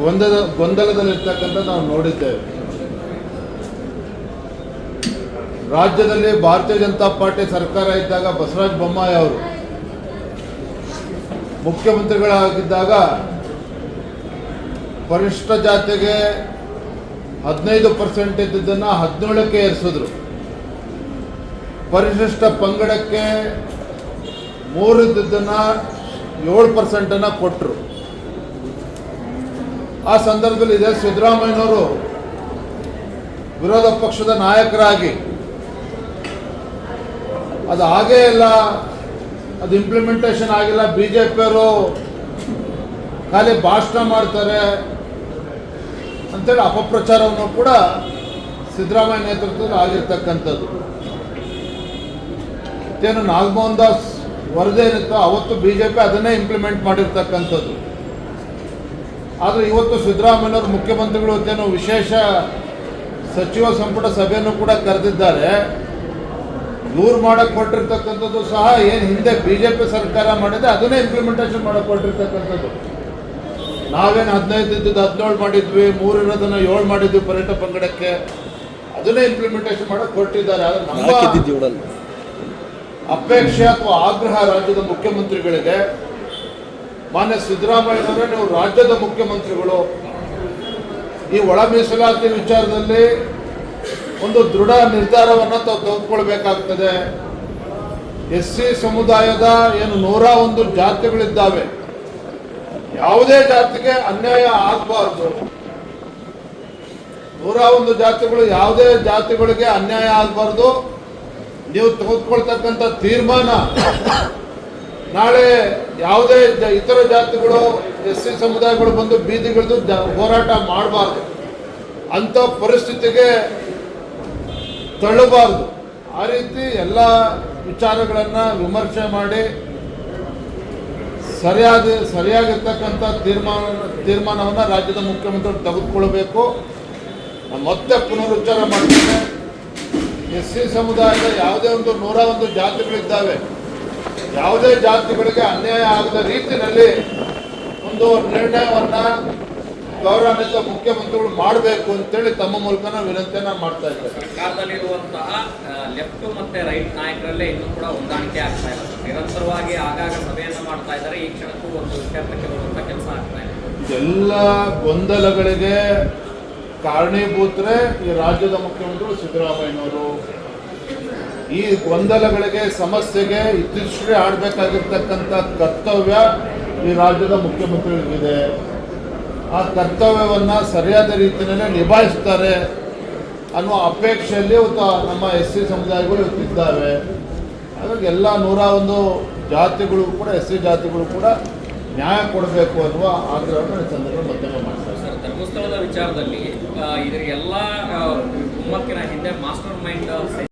ಗೊಂದಲ, ಗೊಂದಲದಲ್ಲಿರ್ತಕ್ಕಂಥ ನಾವು ನೋಡಿದ್ದೇವೆ. ರಾಜ್ಯದಲ್ಲಿ ಭಾರತೀಯ ಜನತಾ ಪಾರ್ಟಿ ಸರ್ಕಾರ ಇದ್ದಾಗ ಬಸವರಾಜ ಬೊಮ್ಮಾಯಿ ಅವರು ಮುಖ್ಯಮಂತ್ರಿಗಳಾಗಿದ್ದಾಗ ಪರಿಷ್ಠ ಜಾತಿಗೆ ಹದಿನೈದು ಪರ್ಸೆಂಟ್ ಇದ್ದಿದ್ದನ್ನು ಹದಿನೇಳಕ್ಕೆ ಏರಿಸಿದ್ರು. ಪರಿಶಿಷ್ಟ ಪಂಗಡಕ್ಕೆ ಮೂರು ಇದ್ದಿದ್ದನ್ನು ಏಳು ಪರ್ಸೆಂಟನ್ನು ಕೊಟ್ಟರು ಆ ಸಂದರ್ಭದಲ್ಲಿ ಇದೆ. ಸಿದ್ದರಾಮಯ್ಯನವರು ವಿರೋಧ ಪಕ್ಷದ ನಾಯಕರಾಗಿ. ಅದು ಹಾಗೇ ಇಲ್ಲ. ಅದು ಇಂಪ್ಲಿಮೆಂಟೇಷನ್ ಆಗಿಲ್ಲ. ಬಿ ಜೆ ಪಿಯವರು ಖಾಲಿ ಭಾಷಣ ಮಾಡ್ತಾರೆ ಅಂತೇಳಿ ಅಪಪ್ರಚಾರವನ್ನು ಕೂಡ ಸಿದ್ದರಾಮಯ್ಯ ನೇತೃತ್ವದಲ್ಲಿ ಆಗಿರ್ತಕ್ಕಂಥದ್ದು. ಮತ್ತೇನು ನಾಗಮೋಹನ್ ದಾಸ್ ವರದಿ ಏನಿತ್ತು, ಅವತ್ತು ಬಿ ಜೆ ಪಿ ಅದನ್ನೇ ಇಂಪ್ಲಿಮೆಂಟ್ ಮಾಡಿರ್ತಕ್ಕಂಥದ್ದು. ಆದರೆ ಇವತ್ತು ಸಿದ್ದರಾಮಯ್ಯವರು ಮುಖ್ಯಮಂತ್ರಿಗಳು ಇವತ್ತೇನು ವಿಶೇಷ ಸಚಿವ ಸಂಪುಟ ಸಭೆಯನ್ನು ಕೂಡ ಕರೆದಿದ್ದಾರೆ. ದೂರು ಮಾಡಕ್ಕೆ ಕೊಟ್ಟಿರ್ತಕ್ಕಂಥದ್ದು ಸಹ ಏನು ಹಿಂದೆ ಬಿ ಜೆ ಪಿ ಸರ್ಕಾರ ಮಾಡಿದೆ ಅದನ್ನೇ ಇಂಪ್ಲಿಮೆಂಟೇಷನ್ ಮಾಡಕ್ಕೆ ಕೊಟ್ಟಿರ್ತಕ್ಕಂಥದ್ದು. ನಾವೇನು ಹದಿನೈದು ಇದ್ದದ್ದು ಹದಿನೇಳು ಮಾಡಿದ್ವಿ ಮೂರು ಇರೋದನ್ನ ಏಳು ಮಾಡಿದ್ವಿ ಪರ್ಯಟ ಪಂಗಡಕ್ಕೆ. ಅದನ್ನೇ ಇಂಪ್ಲಿಮೆಂಟೇಷನ್ ಮಾಡಕ್ಕೆ ಕೊಟ್ಟಿದ್ದಾರೆ. ಆದರೆ ನಮ್ಮ ಅಪೇಕ್ಷೆ ಅಥವಾ ಆಗ್ರಹ ರಾಜ್ಯದ ಮುಖ್ಯಮಂತ್ರಿಗಳಿಗೆ ಮಾನ್ಯ ಸಿದ್ದರಾಮಯ್ಯನವರೇ ನೀವು ರಾಜ್ಯದ ಮುಖ್ಯಮಂತ್ರಿಗಳು. ಈ ಒಳ ಮೀಸಲಾತಿ ವಿಚಾರದಲ್ಲಿ ಒಂದು ದೃಢ ನಿರ್ಧಾರವನ್ನು ತಾವು ತೆಗೆದುಕೊಳ್ಬೇಕಾಗ್ತದೆ. ಎಸ್ ಸಿ ಸಮುದಾಯದ ಏನು ನೂರ ಒಂದು ಜಾತಿಗಳಿದ್ದಾವೆ. ಯಾವುದೇ ಜಾತಿಗೆ ಅನ್ಯಾಯ ಆಗಬಾರ್ದು. ನೂರ ಒಂದು ಜಾತಿಗಳು ಯಾವುದೇ ಜಾತಿಗಳಿಗೆ ಅನ್ಯಾಯ ಆಗಬಾರ್ದು. ನೀವು ತೆಗೆದುಕೊಳ್ತಕ್ಕಂಥ ತೀರ್ಮಾನ ನಾಳೆ ಯಾವುದೇ ಇತರ ಜಾತಿಗಳು ಎಸ್ ಸಿ ಸಮುದಾಯಗಳು ಬಂದು ಬೀದಿಗಳದ್ದು ಹೋರಾಟ ಮಾಡಬಾರ್ದು. ಅಂಥ ಪರಿಸ್ಥಿತಿಗೆ ತಳ್ಳಬಾರ್ದು. ಆ ರೀತಿ ಎಲ್ಲ ವಿಚಾರಗಳನ್ನು ವಿಮರ್ಶೆ ಮಾಡಿ ಸರಿಯಾದ, ಸರಿಯಾಗಿರ್ತಕ್ಕಂಥ ತೀರ್ಮಾನ, ತೀರ್ಮಾನವನ್ನು ರಾಜ್ಯದ ಮುಖ್ಯಮಂತ್ರಿ ತೆಗೆದುಕೊಳ್ಬೇಕು. ಮತ್ತೆ ಪುನರುಚ್ಚಾರ ಮಾಡ್ತೇನೆ. ಎಸ್ ಸಿ ಸಮುದಾಯದ ಯಾವುದೇ ಒಂದು ನೂರ ಒಂದು ಜಾತಿಗಳಿದ್ದಾವೆ. ಯಾವುದೇ ಜಾತಿಗಳಿಗೆ ಅನ್ಯಾಯ ಆಗದ ರೀತಿಯಲ್ಲಿ ಒಂದು ನಿರ್ಣಯವನ್ನ ಗೌರವಾನ್ವಿತ ಮುಖ್ಯಮಂತ್ರಿಗಳು ಮಾಡಬೇಕು ಅಂತೇಳಿ ತಮ್ಮ ಮೂಲಕ ನಾವು ವಿನಂತಿಯನ್ನ ಮಾಡ್ತಾ ಇದ್ದೇವೆ. ಸರ್ಕಾರದಲ್ಲಿರುವಂತಹ ಲೆಫ್ಟ್ ಮತ್ತೆ ರೈಟ್ ನಾಯಕರಲ್ಲೇ ಇನ್ನೂ ಕೂಡ ಹೊಂದಾಣಿಕೆ ಆಗ್ತಾ ಇಲ್ಲ. ನಿರಂತರವಾಗಿ ಆಗಾಗ ಸಭೆಯನ್ನ ಮಾಡ್ತಾ ಇದ್ದಾರೆ. ಈ ಕ್ಷಣಕ್ಕೂ ಒಂದು ಇತ್ಯರ್ಥಕ್ಕೆ ಬರುವಂತ ಕೆಲಸ ಆಗ್ತಾ ಇದೆ. ಎಲ್ಲ ಗೊಂದಲಗಳಿಗೆ ಕಾರಣೀಭೂತರೇ ಈ ರಾಜ್ಯದ ಮುಖ್ಯಮಂತ್ರಿಗಳು ಸಿದ್ದರಾಮಯ್ಯನವರು. ಈ ಗೊಂದಲಗಳಿಗೆ ಸಮಸ್ಯೆಗೆ ಇತ್ತೀಚೆಗೆ ಆಡಬೇಕಾಗಿರ್ತಕ್ಕಂಥ ಕರ್ತವ್ಯ ಈ ರಾಜ್ಯದ ಮುಖ್ಯಮಂತ್ರಿಗಳಿಗಿದೆ. ಆ ಕರ್ತವ್ಯವನ್ನು ಸರಿಯಾದ ರೀತಿಯಲ್ಲೇ ನಿಭಾಯಿಸ್ತಾರೆ ಅನ್ನುವ ಅಪೇಕ್ಷೆಯಲ್ಲಿ ಇವತ್ತು ನಮ್ಮ ಎಸ್ ಸಿ ಸಮುದಾಯಗಳು ಇವತ್ತಿದ್ದಾವೆ ಹಾಗಾಗಿ ಎಲ್ಲ ನೂರ ಒಂದು ಜಾತಿಗಳು ಕೂಡ, ಎಸ್ ಸಿ ಜಾತಿಗಳು ಕೂಡ ನ್ಯಾಯ ಕೊಡಬೇಕು ಅನ್ನುವ ಆಗ್ರಹವನ್ನು ಈ ಸಂದರ್ಭ ಮಾಡ್ತಾರೆ ಸರ್, ಧರ್ಮಸ್ಥಳದ ವಿಚಾರದಲ್ಲಿ ಇದರ ಎಲ್ಲ ಹಿಂದೆ ಮಾಸ್ಟರ್ ಮೈಂಡ್